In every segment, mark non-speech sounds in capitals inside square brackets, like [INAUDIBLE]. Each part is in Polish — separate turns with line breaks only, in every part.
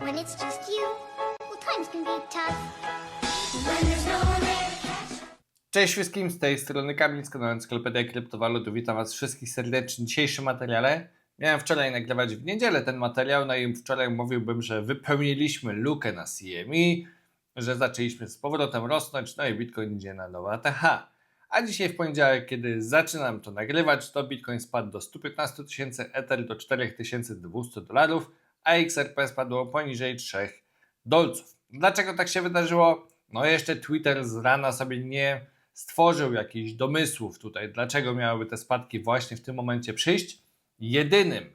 when it's just you, well, times can be tough. When there's no one there to catch.
Cześć wszystkim, z tej strony Kamil z kanału Encyklopedia Kryptowalut. Witam Was wszystkich serdecznie w dzisiejszym materiale. Miałem wczoraj nagrywać w niedzielę ten materiał, no i wczoraj mówiłbym, że wypełniliśmy lukę na CME, że zaczęliśmy z powrotem rosnąć, no i Bitcoin idzie na nowe ATH. A dzisiaj w poniedziałek, kiedy zaczynam to nagrywać, to Bitcoin spadł do 115 tysięcy, Ether do 4200 dolarów, a XRP spadło poniżej 3 dolców. Dlaczego tak się wydarzyło? No jeszcze Twitter z rana sobie nie stworzył jakichś domysłów tutaj, dlaczego miałyby te spadki właśnie w tym momencie przyjść. Jedynym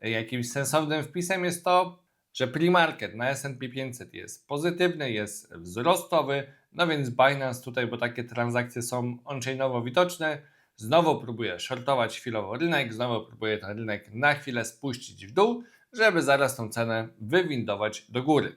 jakimś sensownym wpisem jest to, że pre-market na S&P 500 jest pozytywny, jest wzrostowy, no więc Binance tutaj, bo takie transakcje są on-chainowo widoczne, znowu próbuje shortować chwilowo rynek, znowu próbuje ten rynek na chwilę spuścić w dół, żeby zaraz tą cenę wywindować do góry.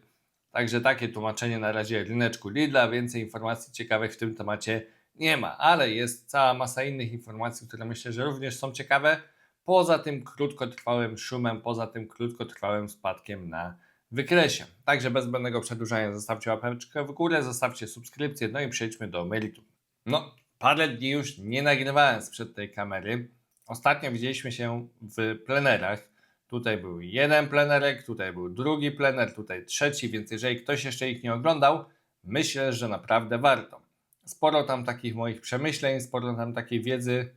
Także takie tłumaczenie na razie ryneczku Lidla. Więcej informacji ciekawych w tym temacie nie ma, ale jest cała masa innych informacji, które myślę, że również są ciekawe. Poza tym krótkotrwałym szumem, poza tym krótkotrwałym spadkiem na wykresie. Także bez zbędnego przedłużania zostawcie łapeczkę w górę, zostawcie subskrypcję, no i przejdźmy do meritum. No, parę dni już nie nagrywałem sprzed tej kamery. Ostatnio widzieliśmy się w plenerach. Tutaj był jeden plenerek, tutaj był drugi plener, tutaj trzeci, więc jeżeli ktoś jeszcze ich nie oglądał, myślę, że naprawdę warto. Sporo tam takich moich przemyśleń, sporo tam takiej wiedzy,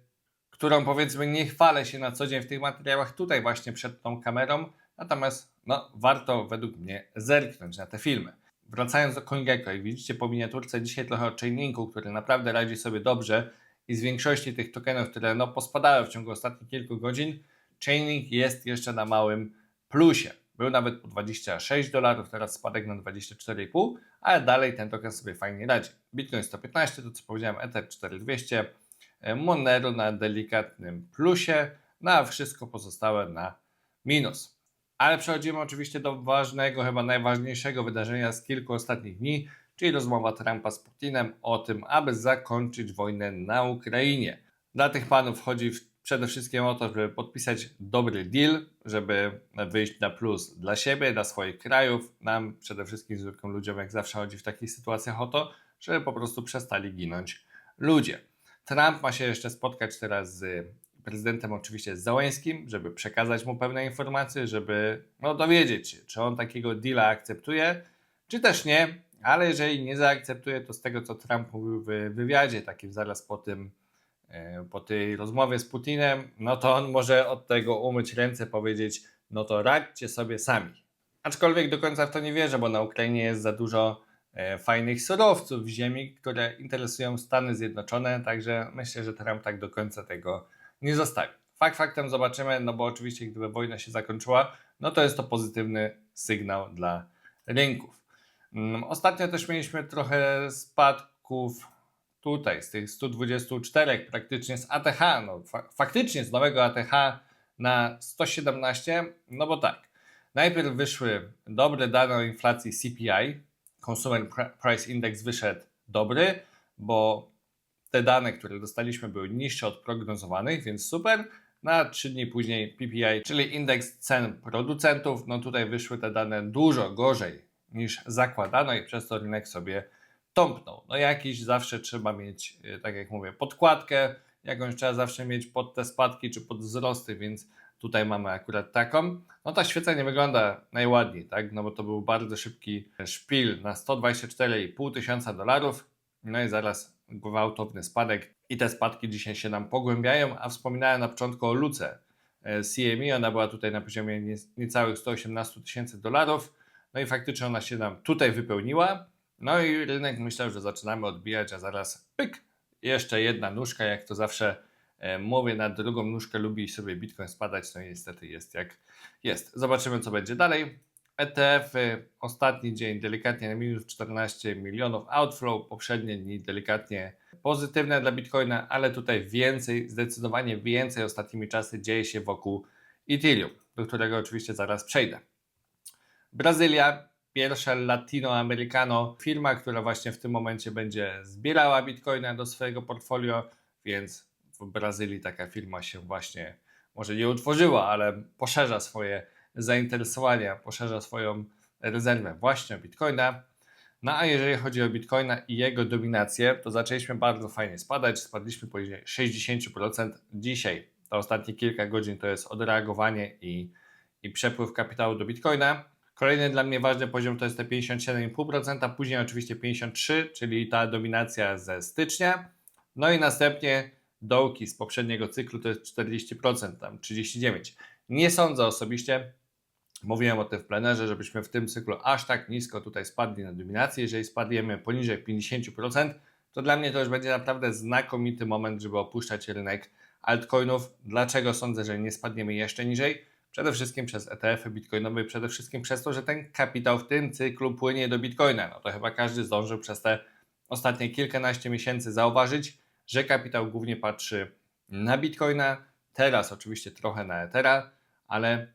którą powiedzmy nie chwalę się na co dzień w tych materiałach tutaj właśnie przed tą kamerą, natomiast no, warto według mnie zerknąć na te filmy. Wracając do CoinGecko, jak widzicie po miniaturce dzisiaj trochę o chainingu, który naprawdę radzi sobie dobrze i z większości tych tokenów, które no, pospadały w ciągu ostatnich kilku godzin, Chaining jest jeszcze na małym plusie. Był nawet po 26 dolarów, teraz spadek na 24,5, ale dalej ten token sobie fajnie radzi. Bitcoin 115, to co powiedziałem, Ether 4200, e, Monero na delikatnym plusie, no a wszystko pozostałe na minus. Ale przechodzimy oczywiście do ważnego, chyba najważniejszego wydarzenia z kilku ostatnich dni, czyli rozmowa Trumpa z Putinem o tym, aby zakończyć wojnę na Ukrainie. Dla tych panów chodzi w przede wszystkim o to, żeby podpisać dobry deal, żeby wyjść na plus dla siebie, dla swoich krajów. Nam, przede wszystkim zwykłym ludziom, jak zawsze chodzi w takich sytuacjach o to, żeby po prostu przestali ginąć ludzie. Trump ma się jeszcze spotkać teraz z prezydentem, oczywiście z Załęskim, żeby przekazać mu pewne informacje, żeby no, dowiedzieć się, czy on takiego deala akceptuje, czy też nie. Ale jeżeli nie zaakceptuje, to z tego, co Trump mówił w wywiadzie, takim zaraz po tym, po tej rozmowie z Putinem, no to on może od tego umyć ręce, powiedzieć, no to radźcie sobie sami. Aczkolwiek do końca w to nie wierzę, bo na Ukrainie jest za dużo e, fajnych surowców ziemi, które interesują Stany Zjednoczone, także myślę, że Trump tak do końca tego nie zostawi. Fakt faktem zobaczymy, no bo oczywiście gdyby wojna się zakończyła, no to jest to pozytywny sygnał dla rynków. Mm, Ostatnio też mieliśmy trochę spadków tutaj, z tych 124 praktycznie z ATH, no fa faktycznie z nowego ATH na 117, no bo tak, najpierw wyszły dobre dane o inflacji CPI, Consumer Pri- Price Index wyszedł dobry, bo te dane, które dostaliśmy były niższe od prognozowanych, więc super. Na 3 dni później PPI, czyli indeks cen producentów, no tutaj wyszły te dane dużo gorzej niż zakładano i przez to rynek sobie tąpnął. No jakiś zawsze trzeba mieć, e, tak jak mówię, podkładkę, jakąś trzeba zawsze mieć pod te spadki czy pod wzrosty, więc tutaj mamy akurat taką. No ta świeca nie wygląda najładniej, tak? No bo to był bardzo szybki szpil na 124,5 tysiąca dolarów. No i zaraz gwałtowny spadek i te spadki dzisiaj się nam pogłębiają, a wspominałem na początku o luce CME, ona była tutaj na poziomie nie- niecałych 118 tysięcy dolarów, no i faktycznie ona się nam tutaj wypełniła, no i rynek myślał, że zaczynamy odbijać, a zaraz pyk, jeszcze jedna nóżka, jak to zawsze e, mówię, na drugą nóżkę lubi sobie Bitcoin spadać, no i niestety jest jak jest. Zobaczymy, co będzie dalej. ETF, y, ostatni dzień delikatnie na minus 14 milionów outflow, poprzednie dni delikatnie pozytywne dla Bitcoina, ale tutaj więcej, zdecydowanie więcej ostatnimi czasy dzieje się wokół Ethereum, do którego oczywiście zaraz przejdę. Brazylia, pierwsza latinoamerykano firma, która właśnie w tym momencie będzie zbierała bitcoina do swojego portfolio, więc w Brazylii taka firma się właśnie może nie utworzyła, ale poszerza swoje zainteresowania, poszerza swoją rezerwę właśnie o Bitcoina. No a jeżeli chodzi o Bitcoina i jego dominację, to zaczęliśmy bardzo fajnie spadać. Spadliśmy poniżej 60%. Dzisiaj, to ostatnie kilka godzin, to jest odreagowanie i, i przepływ kapitału do Bitcoina. Kolejny dla mnie ważny poziom to jest te 57,5%, później oczywiście 53%, czyli ta dominacja ze stycznia. No i następnie dołki z poprzedniego cyklu to jest 40%, tam 39%. Nie sądzę osobiście, mówiłem o tym w plenerze, żebyśmy w tym cyklu aż tak nisko tutaj spadli na dominację. Jeżeli spadniemy poniżej 50%, to dla mnie to już będzie naprawdę znakomity moment, żeby opuszczać rynek altcoinów. Dlaczego sądzę, że nie spadniemy jeszcze niżej? Przede wszystkim przez ETF-y bitcoinowe przede wszystkim przez to, że ten kapitał w tym cyklu płynie do bitcoina. No to chyba każdy zdążył przez te ostatnie kilkanaście miesięcy zauważyć, że kapitał głównie patrzy na bitcoina, teraz oczywiście trochę na ethera, ale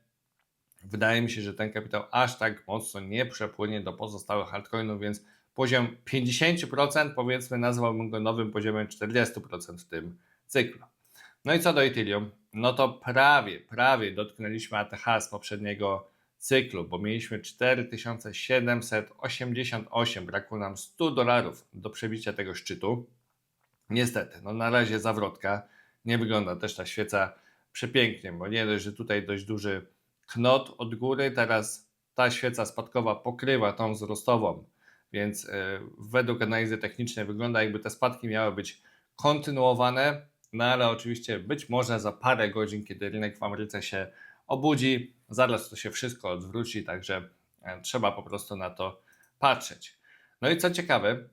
wydaje mi się, że ten kapitał aż tak mocno nie przepłynie do pozostałych altcoinów, więc poziom 50% powiedzmy nazwałbym go nowym poziomem 40% w tym cyklu. No i co do Ethereum, no to prawie, prawie dotknęliśmy ATH z poprzedniego cyklu, bo mieliśmy 4788, brakło nam 100 dolarów do przebicia tego szczytu. Niestety, no na razie zawrotka, nie wygląda też ta świeca przepięknie, bo nie dość, że tutaj dość duży knot od góry, teraz ta świeca spadkowa pokrywa tą wzrostową, więc yy, według analizy technicznej wygląda jakby te spadki miały być kontynuowane, no ale oczywiście być może za parę godzin, kiedy rynek w Ameryce się obudzi, zaraz to się wszystko odwróci, także e, trzeba po prostu na to patrzeć. No i co ciekawe,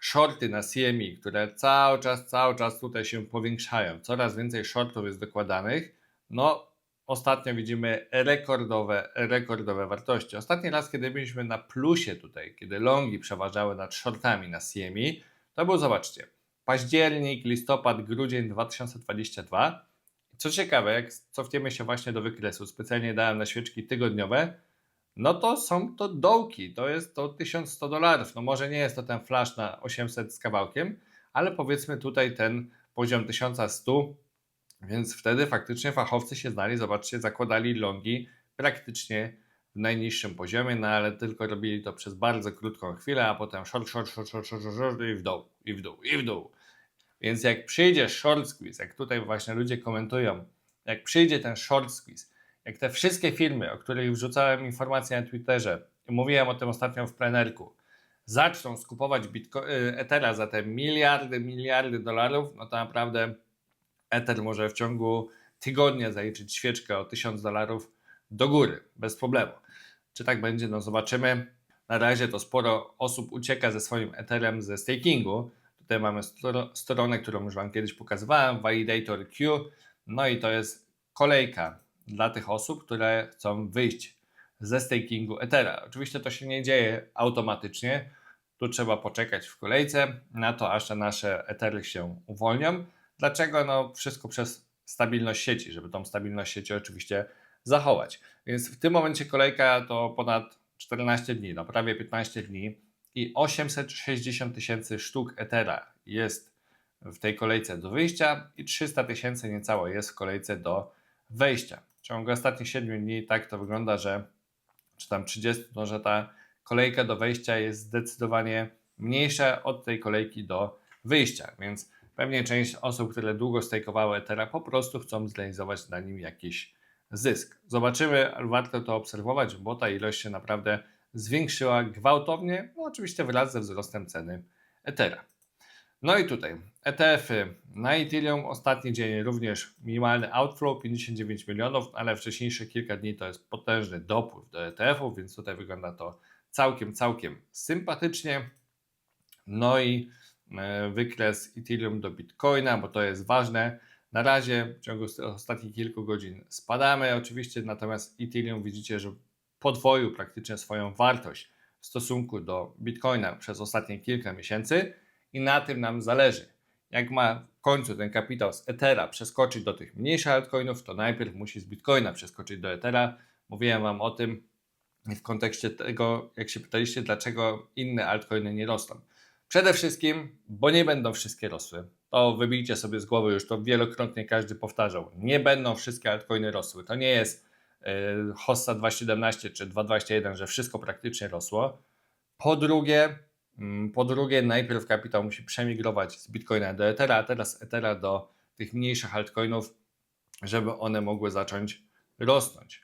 shorty na CME, które cały czas, cały czas tutaj się powiększają, coraz więcej shortów jest dokładanych, no ostatnio widzimy rekordowe, rekordowe wartości. Ostatni raz, kiedy byliśmy na plusie tutaj, kiedy longi przeważały nad shortami na CME, to był, zobaczcie, październik, listopad, grudzień 2022. Co ciekawe, jak cofniemy się właśnie do wykresu, specjalnie dałem na świeczki tygodniowe, no to są to dołki, to jest to 1100 dolarów. No może nie jest to ten flash na 800 z kawałkiem, ale powiedzmy tutaj ten poziom 1100, więc wtedy faktycznie fachowcy się znali, zobaczcie, zakładali longi praktycznie w najniższym poziomie, no ale tylko robili to przez bardzo krótką chwilę, a potem short, short, short, short, short, short, short i w dół, i w dół, i w dół. Więc jak przyjdzie short squeeze, jak tutaj właśnie ludzie komentują, jak przyjdzie ten short squeeze, jak te wszystkie firmy, o których wrzucałem informacje na Twitterze, i mówiłem o tym ostatnio w plenerku, zaczną skupować Bitco- y, Ethera za te miliardy, miliardy dolarów, no to naprawdę Ether może w ciągu tygodnia zaliczyć świeczkę o 1000 dolarów do góry, bez problemu. Czy tak będzie? No zobaczymy. Na razie to sporo osób ucieka ze swoim Etherem ze stakingu. Tutaj mamy stro- stronę, którą już Wam kiedyś pokazywałem, Validator Q. No i to jest kolejka dla tych osób, które chcą wyjść ze stakingu Ethera. Oczywiście to się nie dzieje automatycznie. Tu trzeba poczekać w kolejce na to, aż te nasze Ethery się uwolnią. Dlaczego? No wszystko przez stabilność sieci, żeby tą stabilność sieci oczywiście zachować. Więc w tym momencie kolejka to ponad 14 dni, no prawie 15 dni i 860 tysięcy sztuk Ethera jest w tej kolejce do wyjścia i 300 tysięcy niecałe jest w kolejce do wejścia. W ciągu ostatnich 7 dni tak to wygląda, że czy tam 30, no, że ta kolejka do wejścia jest zdecydowanie mniejsza od tej kolejki do wyjścia, więc pewnie część osób, które długo stejkowały Ethera po prostu chcą zrealizować na nim jakiś zysk. Zobaczymy, warto to obserwować, bo ta ilość się naprawdę zwiększyła gwałtownie, no oczywiście wraz ze wzrostem ceny Ethera. No i tutaj ETF-y na Ethereum, ostatni dzień również minimalny outflow 59 milionów, ale wcześniejsze kilka dni to jest potężny dopływ do ETF-ów, więc tutaj wygląda to całkiem, całkiem sympatycznie. No i e, wykres Ethereum do Bitcoina, bo to jest ważne. Na razie w ciągu ostatnich kilku godzin spadamy oczywiście, natomiast Ethereum widzicie, że podwoił praktycznie swoją wartość w stosunku do Bitcoina przez ostatnie kilka miesięcy i na tym nam zależy. Jak ma w końcu ten kapitał z Ethera przeskoczyć do tych mniejszych altcoinów, to najpierw musi z Bitcoina przeskoczyć do Ethera. Mówiłem Wam o tym w kontekście tego, jak się pytaliście, dlaczego inne altcoiny nie rosną. Przede wszystkim, bo nie będą wszystkie rosły. To wybijcie sobie z głowy, już to wielokrotnie każdy powtarzał. Nie będą wszystkie altcoiny rosły. To nie jest Hossa 2.17 czy 2.21, że wszystko praktycznie rosło. Po drugie, mm, po drugie, najpierw kapitał musi przemigrować z Bitcoina do Ethera, a teraz Ethera do tych mniejszych altcoinów, żeby one mogły zacząć rosnąć.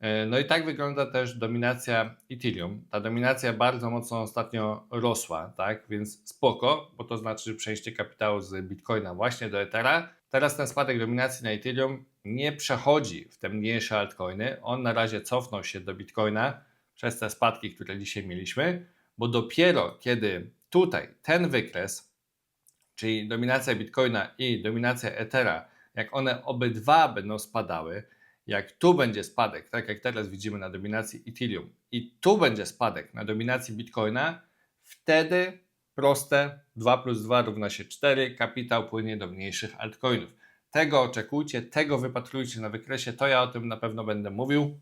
E, No i tak wygląda też dominacja Ethereum. Ta dominacja bardzo mocno ostatnio rosła, tak? Więc spoko, bo to znaczy przejście kapitału z Bitcoina właśnie do Ethera. Teraz ten spadek dominacji na Ethereum nie przechodzi w te mniejsze altcoiny. On na razie cofnął się do Bitcoina przez te spadki, które dzisiaj mieliśmy, bo dopiero kiedy tutaj ten wykres, czyli dominacja Bitcoina i dominacja Ethera, jak one obydwa będą spadały, jak tu będzie spadek, tak jak teraz widzimy na dominacji Ethereum, i tu będzie spadek na dominacji Bitcoina, wtedy proste 2 plus 2 równa się 4, kapitał płynie do mniejszych altcoinów. Tego oczekujcie, tego wypatrujcie na wykresie, to ja o tym na pewno będę mówił.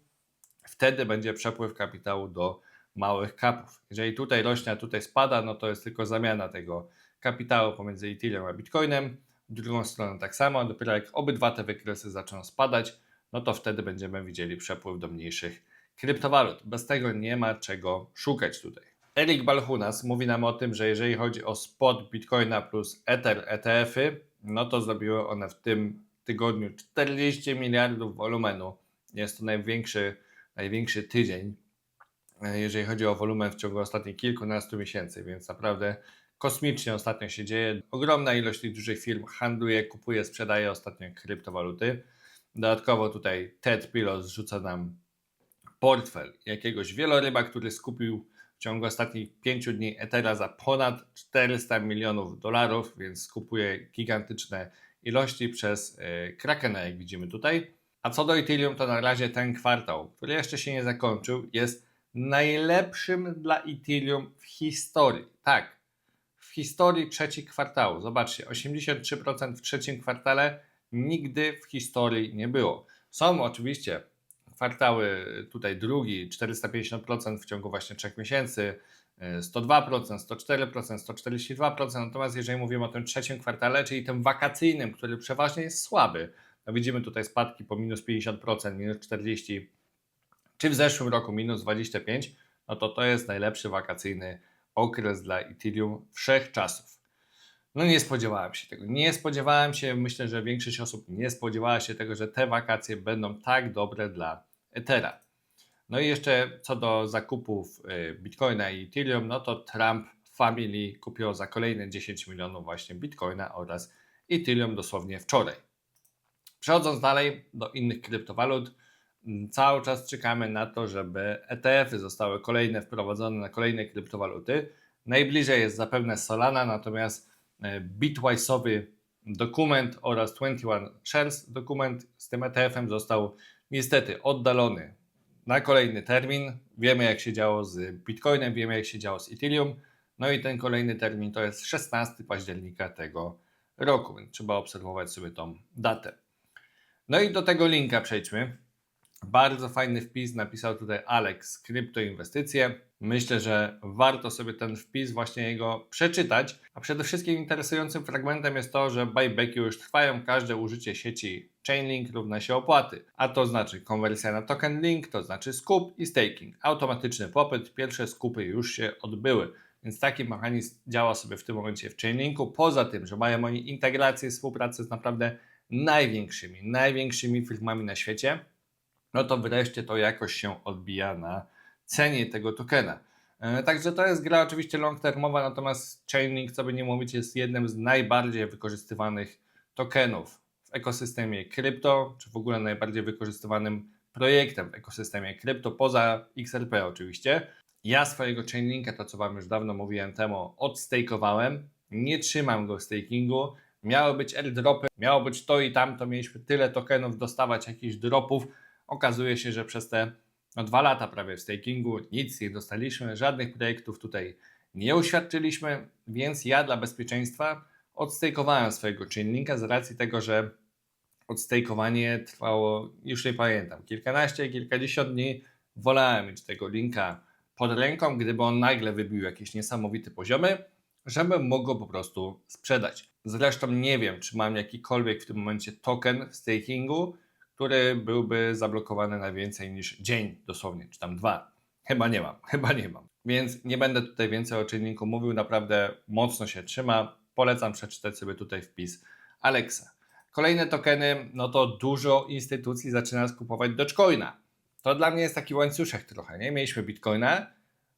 Wtedy będzie przepływ kapitału do małych kapów. Jeżeli tutaj rośnie, a tutaj spada, no to jest tylko zamiana tego kapitału pomiędzy Ethereum a Bitcoinem. W drugą stronę tak samo, dopiero jak obydwa te wykresy zaczną spadać, no to wtedy będziemy widzieli przepływ do mniejszych kryptowalut. Bez tego nie ma czego szukać tutaj. Erik Balchunas mówi nam o tym, że jeżeli chodzi o spot Bitcoina plus Ether ETF-y, no to zrobiły one w tym tygodniu 40 miliardów wolumenu. Jest to największy, największy tydzień, e, jeżeli chodzi o wolumen w ciągu ostatnich kilkunastu miesięcy, więc naprawdę kosmicznie ostatnio się dzieje. Ogromna ilość tych dużych firm handluje, kupuje, sprzedaje ostatnio kryptowaluty. Dodatkowo tutaj Ted Pilos rzuca nam portfel jakiegoś wieloryba, który skupił ciągu ostatnich 5 dni Ethera za ponad 400 milionów dolarów, więc skupuje gigantyczne ilości przez e, Krakena, jak widzimy tutaj. A co do Ethereum, to na razie ten kwartał, który jeszcze się nie zakończył, jest najlepszym dla Ethereum w historii. Tak, w historii trzeci kwartału. Zobaczcie, 83% w trzecim kwartale nigdy w historii nie było. Są oczywiście kwartały, tutaj drugi 450% w ciągu właśnie 3 miesięcy, e, 102%, 104%, 142%. Natomiast jeżeli mówimy o tym trzecim kwartale, czyli tym wakacyjnym, który przeważnie jest słaby, widzimy tutaj spadki po minus 50%, minus 40%, czy w zeszłym roku minus 25%, no to to jest najlepszy wakacyjny okres dla Ethereum wszechczasów. No nie spodziewałem się tego. Nie spodziewałem się, myślę, że większość osób nie spodziewała się tego, że te wakacje będą tak dobre dla Ethera. No i jeszcze co do zakupów y, Bitcoina i Ethereum, no to Trump Family kupiło za kolejne 10 milionów właśnie Bitcoina oraz Ethereum dosłownie wczoraj. Przechodząc dalej do innych kryptowalut, cały czas czekamy na to, żeby ETF-y zostały kolejne wprowadzone na kolejne kryptowaluty. Najbliżej jest zapewne Solana, natomiast e, Bitwise'owy dokument oraz 21 Shares dokument z tym ETF-em został niestety oddalony na kolejny termin. Wiemy jak się działo z Bitcoinem, wiemy jak się działo z Ethereum. No i ten kolejny termin to jest 16 października tego roku, więc trzeba obserwować sobie tą datę. No i do tego linka przejdźmy. Bardzo fajny wpis napisał tutaj Alex, kryptoinwestycje. Myślę, że warto sobie ten wpis, właśnie jego przeczytać. A przede wszystkim interesującym fragmentem jest to, że buybacki już trwają. Każde użycie sieci Chainlink równa się opłaty. A to znaczy konwersja na token link, to znaczy skup i staking. Automatyczny popyt, pierwsze skupy już się odbyły. Więc taki mechanizm działa sobie w tym momencie w Chainlinku. Poza tym, że mają oni integrację, współpracę z naprawdę największymi, największymi firmami na świecie, no to wreszcie to jakoś się odbija na cenie tego tokena. E, Także to jest gra oczywiście long termowa, natomiast Chainlink, co by nie mówić, jest jednym z najbardziej wykorzystywanych tokenów w ekosystemie krypto, czy w ogóle najbardziej wykorzystywanym projektem w ekosystemie krypto, poza XRP oczywiście. Ja swojego Chainlinka, to co Wam już dawno mówiłem temu, odstakeowałem, nie trzymam go w stakingu, miały być airdropy, miało być to i tamto, mieliśmy tyle tokenów dostawać, jakichś dropów, okazuje się, że przez te no, dwa lata prawie w stakingu nic nie dostaliśmy, żadnych projektów tutaj nie uświadczyliśmy, więc ja dla bezpieczeństwa odstejkowałem swojego Chainlinka z racji tego, że odstejkowanie trwało, już nie pamiętam, kilkanaście, kilkadziesiąt dni. Wolałem mieć tego linka pod ręką, gdyby on nagle wybił jakieś niesamowite poziomy, żebym mógł go po prostu sprzedać. Zresztą nie wiem, czy mam jakikolwiek w tym momencie token w stakingu, który byłby zablokowany na więcej niż dzień dosłownie, czy tam dwa. Chyba nie mam, [LAUGHS] chyba nie mam. Więc nie będę tutaj więcej o czynniku mówił, naprawdę mocno się trzyma. Polecam przeczytać sobie tutaj wpis Alexa. Kolejne tokeny, no to dużo instytucji zaczyna skupować Dogecoina. To dla mnie jest taki łańcuszek trochę, nie? Mieliśmy Bitcoina,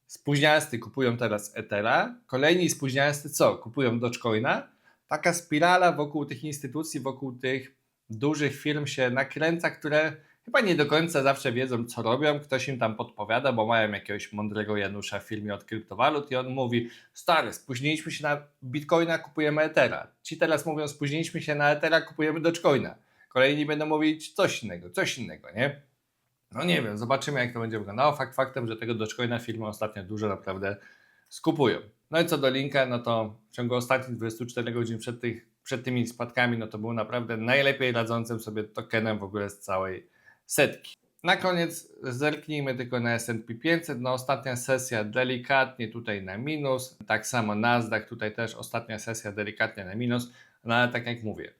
spóźniasty kupują teraz Ethera, kolejni spóźniasty co? Kupują Dogecoina. Taka spirala wokół tych instytucji, wokół tych dużych firm się nakręca, które chyba nie do końca zawsze wiedzą, co robią. Ktoś im tam podpowiada, bo mają jakiegoś mądrego Janusza w filmie od kryptowalut i on mówi, stary, spóźniliśmy się na Bitcoina, kupujemy Ethera. Ci teraz mówią, spóźniliśmy się na Ethera, kupujemy Dogecoina. Kolejni będą mówić coś innego, coś innego, nie? No nie wiem, zobaczymy jak to będzie wyglądało. Fakt faktem, że tego Dogecoina firmy ostatnio dużo naprawdę skupują. No i co do linka, no to w ciągu ostatnich 24 godzin przed, tych, przed tymi spadkami, no to był naprawdę najlepiej radzącym sobie tokenem w ogóle z całej setki. Na koniec zerknijmy tylko na S&P 500. No ostatnia sesja delikatnie tutaj na minus. Tak samo Nasdaq tutaj też ostatnia sesja delikatnie na minus. No ale tak jak mówię,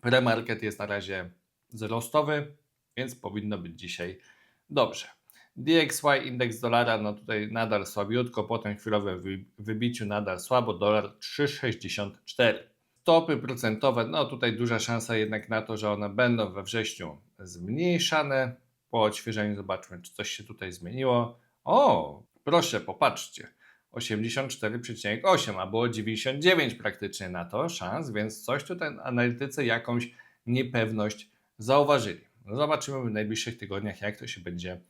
premarket jest na razie wzrostowy, więc powinno być dzisiaj dobrze. DXY indeks dolara, no tutaj nadal słabiutko, po tym chwilowym wy- wybiciu nadal słabo, dolar 3,64. Stopy procentowe, no tutaj duża szansa jednak na to, że one będą we wrześniu zmniejszane. Po odświeżeniu zobaczmy, czy coś się tutaj zmieniło. O, proszę, popatrzcie. 84,8, a było 99 praktycznie na to szans, więc coś tutaj analitycy jakąś niepewność zauważyli. No zobaczymy w najbliższych tygodniach, jak to się będzie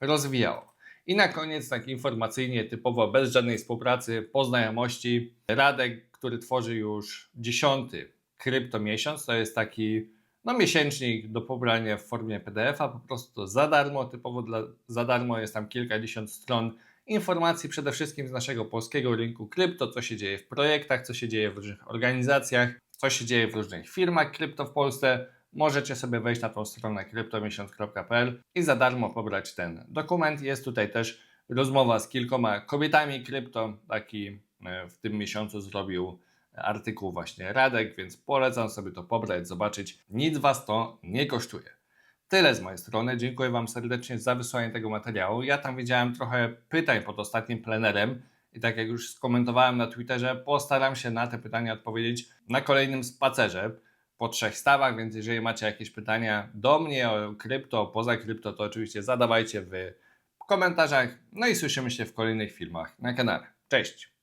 rozwijało. I na koniec, tak informacyjnie, typowo bez żadnej współpracy, po znajomości, Radek, który tworzy już dziesiąty kryptomiesiąc, to jest taki no, miesięcznik do pobrania w formie PDF-a, po prostu za darmo, typowo dla, za darmo jest tam kilkadziesiąt stron informacji przede wszystkim z naszego polskiego rynku krypto, co się dzieje w projektach, co się dzieje w różnych organizacjach, co się dzieje w różnych firmach krypto w Polsce. Możecie sobie wejść na tą stronę kryptomiesiąc.pl i za darmo pobrać ten dokument. Jest tutaj też rozmowa z kilkoma kobietami krypto. Taki w tym miesiącu zrobił artykuł właśnie Radek, więc polecam sobie to pobrać, zobaczyć. Nic Was to nie kosztuje. Tyle z mojej strony. Dziękuję Wam serdecznie za wysłanie tego materiału. Ja tam widziałem trochę pytań pod ostatnim plenerem i tak jak już skomentowałem na Twitterze, postaram się na te pytania odpowiedzieć na kolejnym spacerze po trzech stawach, więc jeżeli macie jakieś pytania do mnie o krypto, poza krypto, to oczywiście zadawajcie w komentarzach. No i słyszymy się w kolejnych filmach na kanale. Cześć!